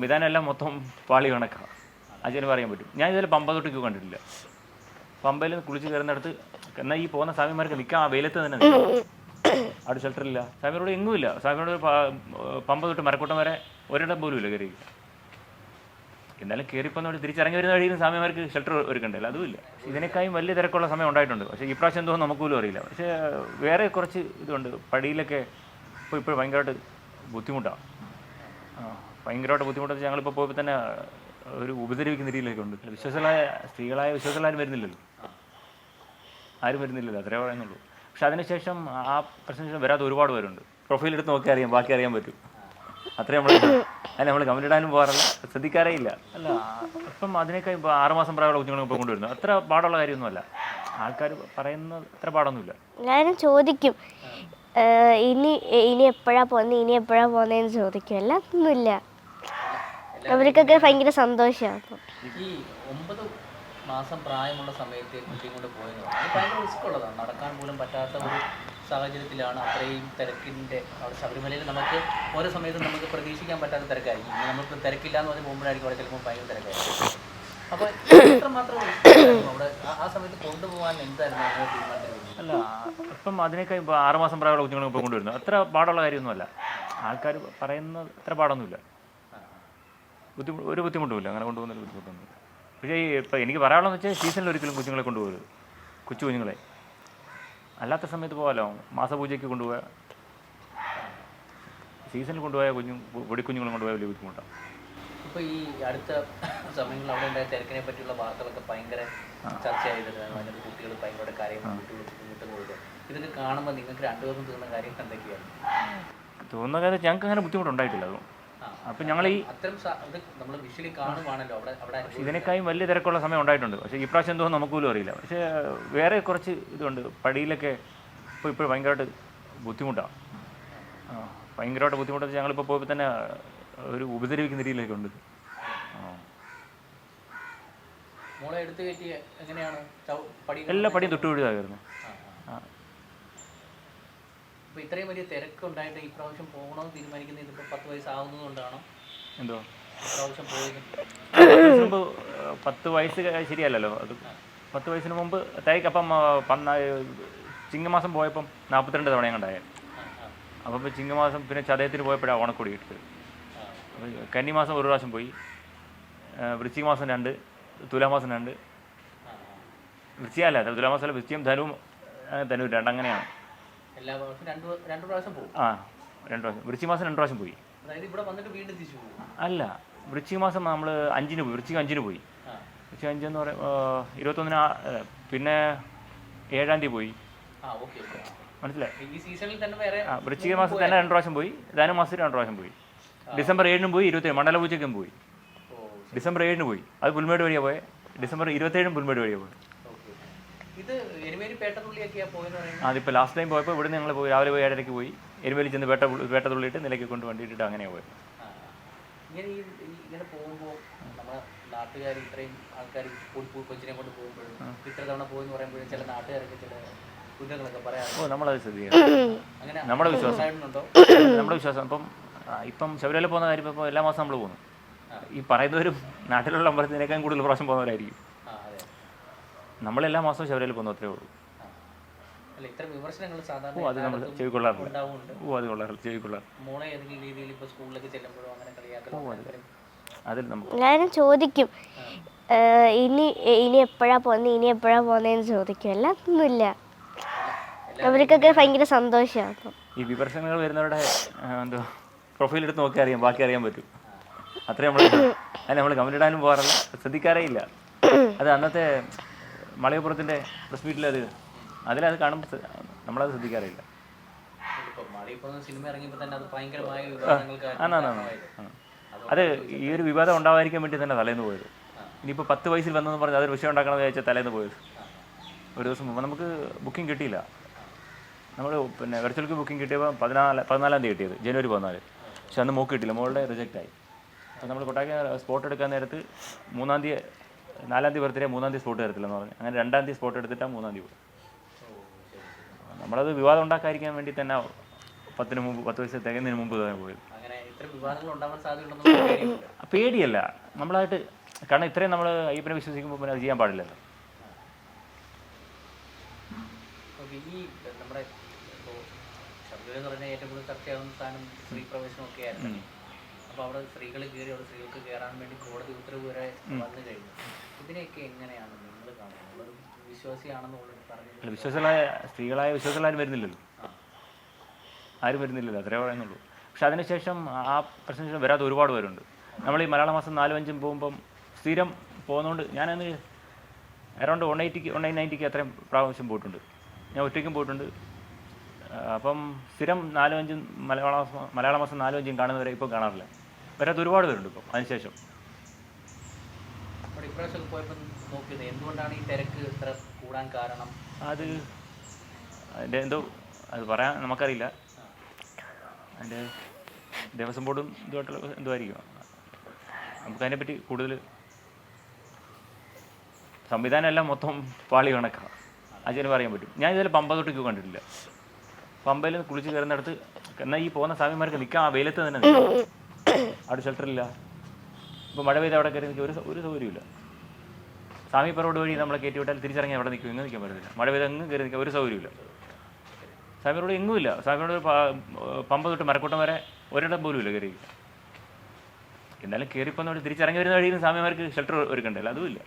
സംവിധാനം എല്ലാം മൊത്തം പാളി കണക്കാണ് അച്ഛന് പറയാൻ പറ്റും. ഞാൻ ഇതിൽ പമ്പ തൊട്ട് ക്യൂ കണ്ടിട്ടില്ല. പമ്പയിൽ കുളിച്ച് കയറുന്നിടത്ത് എന്നാൽ ഈ പോകുന്ന സ്വാമിമാർക്ക് നിൽക്കാം ആ വെയിലത്ത് തന്നെ അവിടെ ഷെൽട്ടറില്ല സ്വാമിയോട് എങ്ങുമില്ല സ്വാമിയോട് പമ്പ തൊട്ട് മരക്കൂട്ടം വരെ ഒരിടം പോലും ഇല്ല കയറി എന്നാലും കയറിപ്പോന്നോട് തിരിച്ചിറങ്ങി വരുന്ന വഴിയിൽ സ്വാമിമാർക്ക് ഷെൽട്ടർ ഒരുക്കണ്ടല്ലോ അതുമില്ല ഇതിനേക്കാളും വലിയ തിരക്കുള്ള സമയം ഉണ്ടായിട്ടുണ്ട്. പക്ഷേ ഇപ്രാവശ്യം എന്തോ നമുക്ക് പോലും അറിയില്ല. പക്ഷേ വേറെ കുറച്ച് ഇതുണ്ട്. പടിയിലൊക്കെ ഇപ്പോൾ ഇപ്പോൾ ഭയങ്കരമായിട്ട് ബുദ്ധിമുട്ടാണ് ആ. ഭയങ്കരമായിട്ട് ബുദ്ധിമുട്ടെന്ന് ഞങ്ങളിപ്പോൾ പോയപ്പോൾ തന്നെ ഒരു ഉപദ്രവിക്കുന്ന രീതിയിലൊക്കെ ഉണ്ട്. വിശ്വാസങ്ങളായ സ്ത്രീകളായ വിശ്വാസങ്ങളാരും വരുന്നില്ലല്ലോ? ആരും വരുന്നില്ലല്ലോ? അത്രേ പറയുന്നുള്ളൂ. പക്ഷെ അതിനുശേഷം ആ പ്രശ്നത്തിന് വരാത്ത ഒരുപാട് പേരുണ്ട്. പ്രൊഫൈൽ എടുത്ത് നോക്കി അറിയാം ബാക്കി അറിയാൻ പറ്റും. അത്രേ നമ്മൾ അല്ല നമ്മൾ കമന്റ് ഇടാനും പോകാറില്ല. ശ്രദ്ധിക്കാറേ ഇല്ല അല്ല ഇപ്പം അതിനേക്കാൾ ഇപ്പോൾ ആറുമാസം പ്രായമുള്ള കുഞ്ഞുങ്ങളെ ഇപ്പോൾ കൊണ്ടുവരുന്നു. അത്ര പാടുള്ള കാര്യമൊന്നുമല്ല. ആൾക്കാർ പറയുന്നത് അത്ര പാടൊന്നുമില്ല. ഞാനും ചോദിക്കും. ഇനി ഇനി എപ്പോഴാണ് പോകുന്നത് ഇനി എപ്പോഴാണ് പോകുന്നതെന്ന് ചോദിക്കും. അല്ലാതൊന്നുമില്ല. അവർക്കൊക്കെ ഭയങ്കര സന്തോഷമാണ് ഈ ഒമ്പത് മാസം പ്രായമുള്ള സമയത്ത് കുട്ടിയും കൊണ്ട് പോയെന്ന് അത് ഭയങ്കര റിസ്ക് ഉള്ളതാണ്. നടക്കാൻ പോലും പറ്റാത്ത ഒരു സാഹചര്യത്തിലാണ് അത്രയും തിരക്കിന്റെ അവിടെ ശബരിമലയിൽ നമുക്ക് ഓരോ സമയത്തും നമുക്ക് പ്രതീക്ഷിക്കാൻ പറ്റാത്ത തിരക്കായിരിക്കും. ഇനി നമുക്ക് തിരക്കില്ല എന്ന് പറഞ്ഞ് പോകുമ്പോഴായിരിക്കും അവിടെ ചിലപ്പോൾ ഭയങ്കര തിരക്കായിരിക്കും. അപ്പോൾ എത്രമാത്രം അവിടെ ആ- സമയത്ത് കൊണ്ടുപോകാൻ എന്തായിരുന്നു അങ്ങനെ തീരുമാനിച്ചത് അല്ല ഇപ്പം അതിനേക്കാൾ ഇപ്പോൾ ആറുമാസം പ്രായമുള്ള കുഞ്ഞുങ്ങളെ ഇപ്പോൾ കൊണ്ടുവരുന്നു. അത്ര പാടുള്ള കാര്യമൊന്നുമല്ല. ആൾക്കാർ പറയുന്നത് അത്ര പാടൊന്നുമില്ല. ബുദ്ധിമുട്ട് ഒരു ബുദ്ധിമുട്ടുമില്ല. അങ്ങനെ കൊണ്ടുപോകുന്നൊരു ബുദ്ധിമുട്ടൊന്നുമില്ല. പക്ഷേ ഈ ഇപ്പം എനിക്ക് പറയാനുള്ളതെന്ന് വെച്ചാൽ സീസണിൽ ഒരിക്കലും കുഞ്ഞുങ്ങളെ കൊണ്ടുപോകരുത്. കൊച്ചു കുഞ്ഞുങ്ങളെ. അല്ലാത്ത സമയത്ത് പോകാമല്ലോ മാസപൂജയ്ക്ക് കൊണ്ടുപോയാൽ സീസണിൽ കൊണ്ടുപോയാൽ കുഞ്ഞു പൊടിക്കുഞ്ഞുങ്ങളെ കൊണ്ടുപോയാൽ വലിയ ബുദ്ധിമുട്ടാണ് ഇപ്പോൾ ഈ അടുത്ത സമയങ്ങളിൽ അവിടെ ഉണ്ടായ തിരക്കിനെ പറ്റിയുള്ള വാർത്തകളൊക്കെ ഭയങ്കര ചർച്ചയായത് അതിനകത്ത് കുട്ടികൾ ഭയങ്കര കാര്യം ബുദ്ധിമുട്ടുന്നത് ഇതൊക്കെ കാണുമ്പോൾ നിങ്ങൾക്ക് രണ്ടുപേർക്കും തോന്നുന്ന കാര്യങ്ങൾ എന്തൊക്കെയാണ്? തോന്നുന്ന കാര്യം ഞങ്ങൾക്ക് അങ്ങനെ ബുദ്ധിമുട്ടുണ്ടായിട്ടില്ല അതും. അപ്പം ഞങ്ങൾ ഈ ഇതിനേക്കായും വലിയ തിരക്കുള്ള സമയം ഉണ്ടായിട്ടുണ്ട്. പക്ഷേ ഇപ്രാവശ്യം എന്തോ നമുക്ക് പോലും അറിയില്ല. പക്ഷേ വേറെ കുറച്ച് ഇതുണ്ട്. പടിയിലൊക്കെ ഇപ്പോൾ ഇപ്പോൾ ഭയങ്കരമായിട്ട് ബുദ്ധിമുട്ടാണ്. ഭയങ്കരമായിട്ട് ബുദ്ധിമുട്ടെന്ന് ഞങ്ങളിപ്പോൾ പോയപ്പോൾ തന്നെ ഒരു ഉപദ്രവിക്കുന്ന രീതിയിലൊക്കെ ഉണ്ട് എല്ലാ പടിയും തൊട്ട് വീഴുതായിരുന്നു ആ, ആ. ആ. അപ്പോൾ ഇത്രയും വലിയ തിരക്കുണ്ടായിട്ട് ഈ പ്രാവശ്യം പോകണമെന്ന് തീരുമാനിക്കുന്നത് ഇതിപ്പോൾ പത്ത് വയസ്സാവുന്നതുകൊണ്ടാണോ എന്തോ? പ്രാവശ്യം പോയത്. പത്ത് വയസ്സിന് മുമ്പ് പത്ത് വയസ്സ് ശരിയല്ലല്ലോ. അത് പത്ത് വയസ്സിന് മുമ്പ് തേക്ക് അപ്പം പന്ന ചിങ്ങമാസം പോയപ്പം നാൽപ്പത്തിരണ്ട് തവണ ആ, അപ്പം ചിങ്ങമാസം പിന്നെ ചതയത്തിന് പോയപ്പോഴാണ് ഓണക്കൊടി. അപ്പോൾ കന്നിമാസം ഒരു പ്രാവശ്യം പോയി. വൃശ്ചിക മാസം രണ്ട് തുലാമാസം രണ്ട്. ആ, ആ. വൃശ്ചിക അല്ല തുലാമാസം അല്ല വൃശ്ചിയും ധനുവും ധനു രണ്ട് അങ്ങനെയാണ്. എല്ലാ പ്രാവശ്യം രണ്ട് രണ്ട് പ്രാവശ്യം പോകും ആ രണ്ട് പ്രാവശ്യം. വൃശ്ചിക മാസം രണ്ട് പ്രാവശ്യം പോയി. അതായത് ഇവിടെ വന്നിട്ട് വീണ്ടും തിരിച്ചു പോകും അല്ല വൃശ്ചിക മാസം നമ്മൾ അഞ്ചിന് പോയി വൃശ്ചിക അഞ്ചിന് പോയി. വൃശ്ചിക അഞ്ചെന്ന് പറയും ഇരുപത്തൊന്നിന് പിന്നെ ഏഴാം തീയതി പോയി. മനസ്സിലായി? ആ വൃശ്ചിക മാസം തന്നെ രണ്ട് പ്രാവശ്യം പോയി ധനുമാസത്തിൽ രണ്ട് പ്രാവശ്യം പോയി. ഡിസംബർ ഏഴിനും പോയി ഇരുപത്തേഴ് മണ്ഡലപൂജയ്ക്കും പോയി. ഡിസംബർ ഏഴിന് പോയി. അത് പുൽമേട് വഴിയാണ് പോയത് ഡിസംബർ ഇരുപത്തേഴും പുൽമേട് വഴിയാണ് പോയത് ഓക്കെ ഇത് എരുമേലി പേട്ടത്തുള്ളിയൊക്കെയാ പോയെന്ന് പറയുന്നത് അതിപ്പോൾ ലാസ്റ്റ് ടൈം പോയപ്പോൾ ഇവിടെ ഞങ്ങൾ പോയി രാവിലെ പോയി ഏഴരയ്ക്ക് പോയി. എരുമേലി ചെന്ന് വേട്ട വേട്ട തുള്ളിയിട്ട് നിലയ്ക്ക് കൊണ്ട് വണ്ടി ഇട്ടിട്ട് അങ്ങനെ പോയത് ആ. ഇങ്ങനെ പോകുമ്പോൾ നമ്മുടെ നാട്ടുകാർ ഇത്രയും ആൾക്കാർ കൊച്ചിനെ കൊണ്ട് പോകുമ്പോഴും ഇത്ര തവണ പോയെന്ന് പറയുമ്പോഴും ചില നാട്ടുകാരൊക്കെ ഓ നമ്മളത് ശ്രദ്ധിക്കണം. അങ്ങനെ നമ്മുടെ വിശ്വാസം. നമ്മുടെ വിശ്വാസം. ഇപ്പം ഇപ്പം ശബരിമല പോകുന്ന കാര്യം ഇപ്പോൾ എല്ലാ മാസം നമ്മൾ പോകുന്നു. ഈ പറയുന്നവരും നാട്ടിലുള്ള അമ്പലത്തിനേക്കാൾ കൂടുതൽ പ്രാവശ്യം പോകുന്നവരായിരിക്കും. നമ്മളെല്ലാ മാസവും ശബരിമല പോകുന്നു അത്രേ ഉള്ളൂ. അല്ല ഓ അത് നമ്മൾ ചെവിക്കൊള്ളാറില്ല ഓ അത് കൊള്ളാറില്ല ചെവിക്കൊള്ളാറില്ല അതിൽ നമുക്ക് എല്ലാവരും ചോദിക്കും. ഇനി ഇനി എപ്പോഴാ പോകുന്നത് ഇനി എപ്പോഴാ പോകുന്നതെന്ന് ചോദിക്കും. അല്ലാതൊന്നുമില്ല അവർക്കൊക്കെ ഭയങ്കര സന്തോഷമാണ് ഈ വിമർശനങ്ങൾ വരുന്നവരുടെ എന്തോ പ്രൊഫൈൽ എടുത്ത് നോക്കി അറിയാം ബാക്കി അറിയാൻ പറ്റും. അത്രേ നമ്മൾ അതിന് നമ്മൾ കമന്റ് ഇടാനും പോകാറില്ല. ശ്രദ്ധിക്കാറേ ഇല്ല. അത് അന്നത്തെ മലയപ്പുറത്തിന്റെ പ്രസ് മീറ്റിൽ അത് അതിലത് കാണുമ്പോൾ നമ്മളത് ശ്രദ്ധിക്കാറില്ല. അത് ഈ ഒരു വിവാദം ഉണ്ടാവാതിരിക്കാൻ വേണ്ടി തന്നെ തലേന്ന് പോയത്. ഇനിയിപ്പോൾ പത്ത് വയസ്സിൽ വന്നെന്ന് പറഞ്ഞ് അതൊരു വിഷയം ഉണ്ടാക്കണമെന്ന് വിചാരിച്ചാൽ തലേന്ന് പോയത്. ഒരു ദിവസം മുമ്പ് നമുക്ക് ബുക്കിംഗ് കിട്ടിയില്ല. നമ്മൾ പിന്നെ വെർച്വൽക്ക് ബുക്കിംഗ് കിട്ടിയപ്പോൾ പതിനാല് പതിനാലാം തീയതി കിട്ടിയത് ജനുവരി പതിനാല്. പക്ഷെ അന്ന് മൂക്ക് കിട്ടിയില്ല മോളുടെ റിജക്റ്റായി അപ്പോൾ നമ്മൾ കൊട്ടാക്കി സ്പോട്ട് എടുക്കാൻ നേരത്ത് മൂന്നാം തീയതി നാലാം തീയതി ബർത്ത്ഡേ മൂന്നാം തീയതി സ്പോട്ട് തരത്തില്ലെന്ന് പറഞ്ഞു. അങ്ങനെ രണ്ടാം തീയതി സ്പോട്ട് എടുത്തിട്ടാണ് മൂന്നാം തീയതി നമ്മളത് വിവാദം ഉണ്ടാക്കാതിരിക്കാൻ വേണ്ടി തന്നെ പത്തിന് മുമ്പ് പത്ത് വയസ്സ് തികയുന്നതിന് മുമ്പ് തന്നെ പോയത്. പേടിയല്ല. നമ്മളായിട്ട് കാരണം ഇത്രയും നമ്മൾ അയ്യപ്പനെ വിശ്വസിക്കുമ്പോൾ പിന്നെ അത് ചെയ്യാൻ പാടില്ലല്ലോ. ഈ നമ്മുടെ ഏറ്റവും കൂടുതൽ ചർച്ചയാകുന്ന സ്ഥാനം സ്ത്രീ പ്രവേശനം ഒക്കെ ആയിരുന്നു അപ്പോൾ അവിടെ സ്ത്രീകൾ കയറി അവിടെ സ്ത്രീകൾക്ക് കയറാൻ വേണ്ടി കോടതി ഉത്തരവ് വരെ വന്നു കഴിഞ്ഞു. ഇതിനെയൊക്കെ എങ്ങനെയാണ് നിങ്ങൾ കാണുന്നത്? വിശ്വാസിയാണെന്നുള്ളത് പറഞ്ഞത് അല്ല, വിശ്വാസികളായ സ്ത്രീകളായ വിശ്വാസികളാരും വരുന്നില്ലല്ലോ. ആരും വരുന്നില്ലല്ലോ അത്രേ പറയുന്നുള്ളൂ. പക്ഷെ അതിനുശേഷം ആ പ്രശ്നത്തിന് വരാത്ത ഒരുപാട് പേരുണ്ട്. നമ്മൾ ഈ മലയാള മാസം നാലും അഞ്ചും പോകുമ്പം സ്ഥിരം പോകുന്നതുകൊണ്ട് ഞാനന്ന് അറൗണ്ട് വൺ എയ്റ്റിക്ക് വൺ എയ്റ്റ് നയന്റിക്ക് അത്രയും പ്രാവശ്യം പോയിട്ടുണ്ട്. ഞാൻ ഒറ്റയ്ക്കും പോയിട്ടുണ്ട്. അപ്പം സ്ഥിരം നാലും അഞ്ചും മലയാള മാസം മലയാള മാസം നാലും അഞ്ചും കാണുന്നവരെ ഇപ്പോൾ കാണാറില്ല. വരാത്ത ഒരുപാട് പേരുണ്ട് ഇപ്പം അതിനുശേഷം. അത് അതിന്റെ എന്തോ അത് പറയാൻ നമുക്കറിയില്ല. അതിന്റെ ദേവസ്വം ബോർഡും ഇതുമായിട്ടുള്ള എന്തോ ആയിരിക്കും നമുക്ക് അതിനെപ്പറ്റി കൂടുതൽ സംവിധാനം എല്ലാം മൊത്തം പാളി കണക്കാണ് അതിന് പറയാൻ പറ്റും. ഞാൻ ഇതിൽ പമ്പ തൊട്ട് ക്യൂ കണ്ടിട്ടില്ല. പമ്പയിൽ കുളിച്ച് കയറുന്നിടത്ത് എന്നാൽ ഈ പോകുന്ന സ്വാമിമാർക്ക് നിൽക്കാം ആ വെയിലത്ത് തന്നെ നിൽക്കാം അവിടെ ഷെൽട്ടറില്ല ഇപ്പോൾ മഴ പെയ്ത് അവിടെ കയറി നിൽക്കുക ഒരു ഒരു സൗകര്യമില്ല സ്വാമി റോഡ് വഴി നമ്മളെ കയറ്റി വിട്ടാൽ തിരിച്ചിറങ്ങി അവിടെ നിൽക്കും എങ്ങും നിൽക്കാൻ പറ്റത്തില്ല. മഴ പെയ്ത് എങ്ങും കയറി നിൽക്കുക ഒരു സൗകര്യമില്ല സ്വാമി റോഡ് എങ്ങുമില്ല. സ്വാമി റോഡ് പമ്പ തൊട്ട് മരക്കൂട്ടം വരെ ഒരിടം പോലും ഇല്ല കയറി എന്നാലും കയറിപ്പോന്ന് തിരിച്ചിറങ്ങി വരുന്ന വഴിയിൽ സ്വാമിമാർക്ക് ഷെൽട്ടർ ഒരുക്കണ്ടല്ലോ അതുമില്ല.